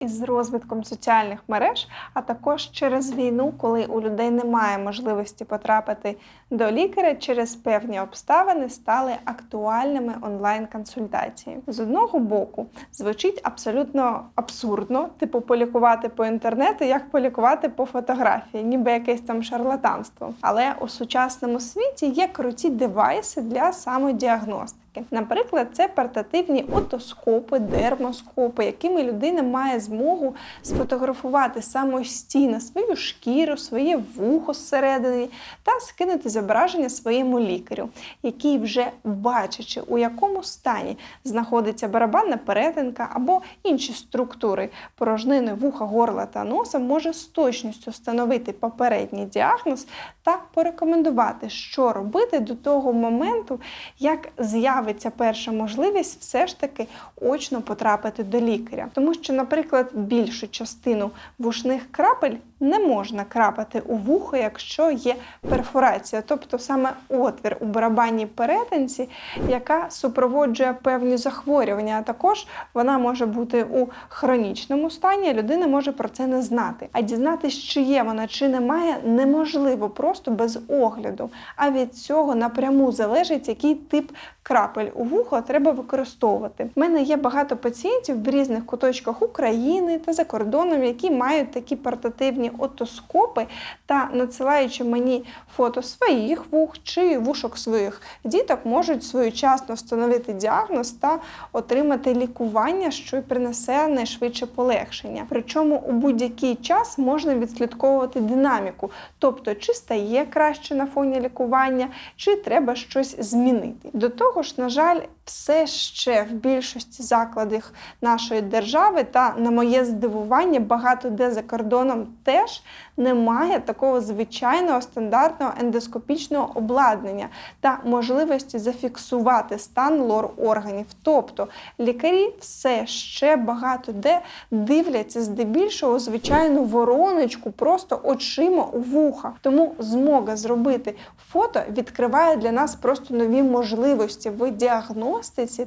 із розвитком соціальних мереж, а також через війну, коли у людей немає можливості потрапити до лікаря, через певні обставини стали актуальними онлайн-консультації. З одного боку, звучить абсолютно абсурдно, типу полікувати по інтернету, як полікувати по фотографії, ніби якесь там шарлатанство. Але у сучасному світі є круті девайси для самодіагностики. Наприклад, це портативні отоскопи, дермоскопи, якими людина має змогу сфотографувати самостійно свою шкіру, своє вухо зсередини та скинути зображення своєму лікарю, який вже бачачи, у якому стані знаходиться барабанна перетинка або інші структури порожнини вуха, горла та носа, може з точністю встановити попередній діагноз та порекомендувати, що робити до того моменту, як з'явиться перша можливість все ж таки очно потрапити до лікаря. Тому що, наприклад, більшу частину вушних крапель не можна крапати у вухо, якщо є перфорація, тобто саме отвір у барабанній перетинці, яка супроводжує певні захворювання. А також вона може бути у хронічному стані, людина може про це не знати. А дізнатись, чи є вона, чи немає, неможливо просто без огляду. А від цього напряму залежить, який тип крапель у вухо треба використовувати. У мене є багато пацієнтів в різних куточках України та за кордоном, які мають такі портативні отоскопи та надсилаючи мені фото своїх вух чи вушок своїх діток, можуть своєчасно встановити діагноз та отримати лікування, що й принесе найшвидше полегшення. Причому у будь-який час можна відслідковувати динаміку, тобто чи стає краще на фоні лікування, чи треба щось змінити. До того ж, на жаль, все ще в більшості закладів нашої держави, та на моє здивування, багато де за кордоном теж немає такого звичайного стандартного ендоскопічного обладнання та можливості зафіксувати стан лор органів. Тобто лікарі все ще багато де дивляться здебільшого звичайну вороночку просто очима у вуха. Тому змога зробити фото відкриває для нас просто нові можливості в діагностиці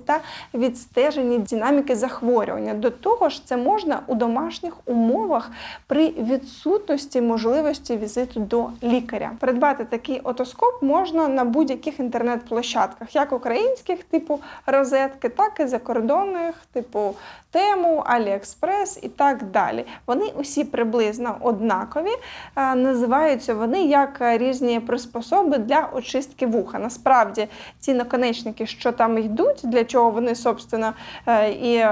та відстеженні динаміки захворювання. До того ж, це можна у домашніх умовах при відсутності можливості візиту до лікаря. Придбати такий отоскоп можна на будь-яких інтернет-площадках, як українських, типу розетки, так і закордонних, типу Тему, Аліекспрес і так далі. Вони усі приблизно однакові. Називаються вони як різні приспособи для очистки вуха. Насправді, ці наконечники, що там йдуть, для чого вони, собственно, е, і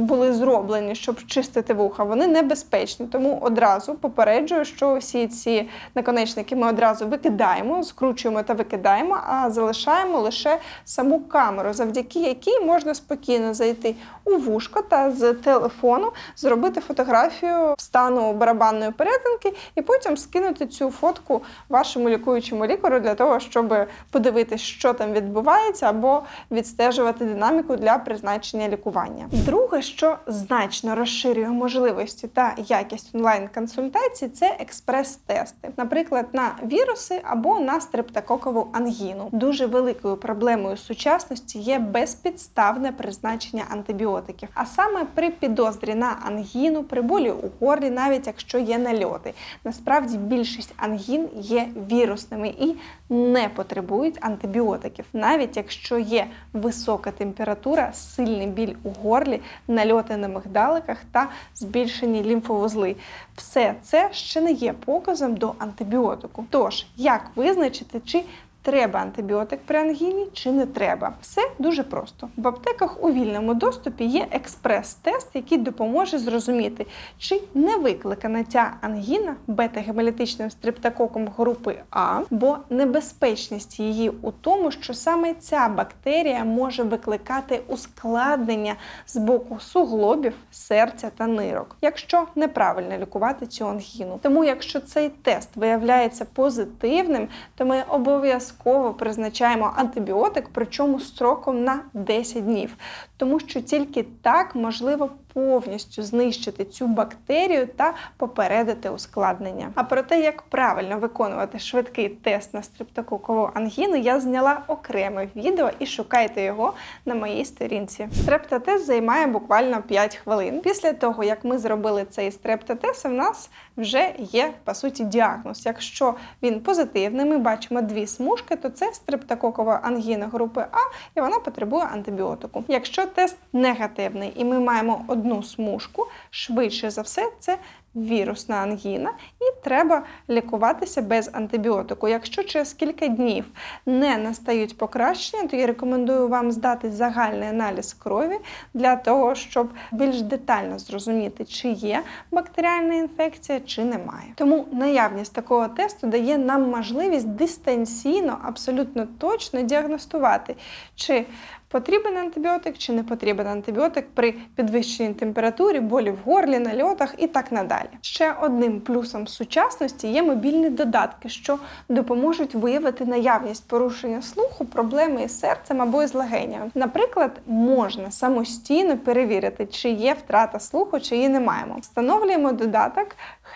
були зроблені, щоб чистити вуха, вони небезпечні. Тому одразу попереджую, що всі ці наконечники ми одразу викидаємо, скручуємо та викидаємо, а залишаємо лише саму камеру, завдяки якій можна спокійно зайти у вушко та з телефону зробити фотографію стану барабанної перетинки і потім скинути цю фотку вашому лікуючому лікарю для того, щоб подивитися, що там відбувається, або відстежувати динаміку для призначення лікування. Друге, що значно розширює можливості та якість онлайн-консультацій, це експрес-тести, наприклад, на віруси або на стрептококову ангіну. Дуже великою проблемою сучасності є безпідставне призначення антибіотиків, а саме при підозрі на ангіну, при болі у горлі, навіть якщо є нальоти. Насправді більшість ангін є вірусними і не потребують антибіотиків, навіть якщо є висока температура, сильний біль у горлі, нальоти на мигдаликах та збільшені лімфовузли. Все це ще не є показом до антибіотику. Тож, як визначити, чи Треба антибіотик при ангіні чи не треба? Все дуже просто. В аптеках у вільному доступі є експрес-тест, який допоможе зрозуміти, чи не викликана ця ангіна бета-гемолітичним стрептококом групи А, бо небезпечність її у тому, що саме ця бактерія може викликати ускладнення з боку суглобів, серця та нирок, якщо неправильно лікувати цю ангіну. Тому, якщо цей тест виявляється позитивним, то ми обов'язково призначаємо антибіотик, причому строком на 10 днів. тому що тільки так можливо повністю знищити цю бактерію та попередити ускладнення. А про те, як правильно виконувати швидкий тест на стрептококову ангіну, я зняла окреме відео і шукайте його на моїй сторінці. Стрептотест займає буквально 5 хвилин. Після того, як ми зробили цей стрептотест, в нас вже є по суті діагноз. Якщо він позитивний, ми бачимо дві смужки, то це стрептококова ангіна групи А, і вона потребує антибіотику. Якщо тест негативний і ми маємо одну смужку, швидше за все, це вірусна ангіна, і треба лікуватися без антибіотику. Якщо через кілька днів не настають покращення, то я рекомендую вам здати загальний аналіз крові для того, щоб більш детально зрозуміти, чи є бактеріальна інфекція, чи немає. Тому наявність такого тесту дає нам можливість дистанційно, абсолютно точно діагностувати, чи Потрібен антибіотик чи не потрібен антибіотик при підвищенні температурі, болі в горлі, нальотах і так надалі. Ще одним плюсом сучасності є мобільні додатки, що допоможуть виявити наявність порушення слуху, проблеми із серцем або із легенями. Наприклад, можна самостійно перевірити, чи є втрата слуху, чи її не маємо. Встановлюємо додаток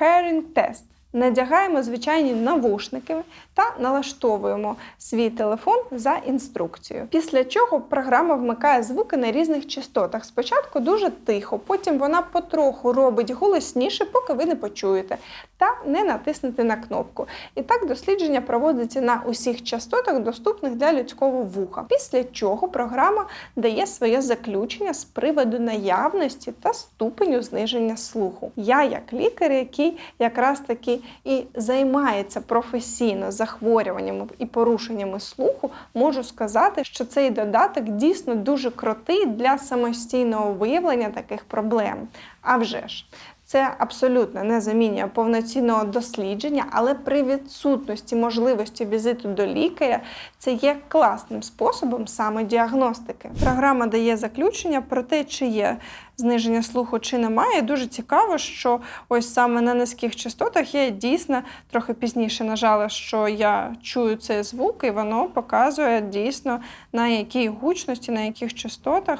Hearing Test. Надягаємо звичайні навушники та налаштовуємо свій телефон за інструкцією. Після чого програма вмикає звуки на різних частотах. Спочатку дуже тихо, потім вона потроху робить голосніше, поки ви не почуєте, та не натиснете на кнопку. І так дослідження проводиться на усіх частотах, доступних для людського вуха. Після чого програма дає своє заключення з приводу наявності та ступеню зниження слуху. Я, як лікар, який якраз таки і займається професійно захворюваннями і порушеннями слуху, можу сказати, що цей додаток дійсно дуже крутий для самостійного виявлення таких проблем. А вже ж. Це абсолютно не замінює повноцінного дослідження, але при відсутності можливості візиту до лікаря це є класним способом саме діагностики. Програма дає заключення про те, чи є зниження слуху, чи немає. Дуже цікаво, що ось саме на низьких частотах я дійсно трохи пізніше нажала, що я чую цей звук, і воно показує дійсно на якій гучності, на яких частотах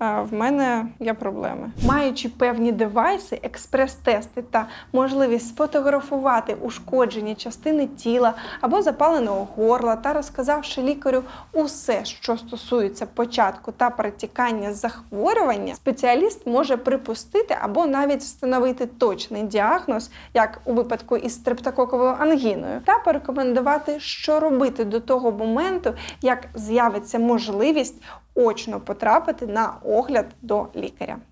е, в мене є проблеми. Маючи певні девайси, експрес-тести та можливість сфотографувати ушкоджені частини тіла або запаленого горла та розказавши лікарю усе, що стосується початку та перетікання захворювання, спеціаліст може припустити або навіть встановити точний діагноз, як у випадку із стрептококовою ангіною, та порекомендувати, що робити до того моменту, як з'явиться можливість очно потрапити на огляд до лікаря.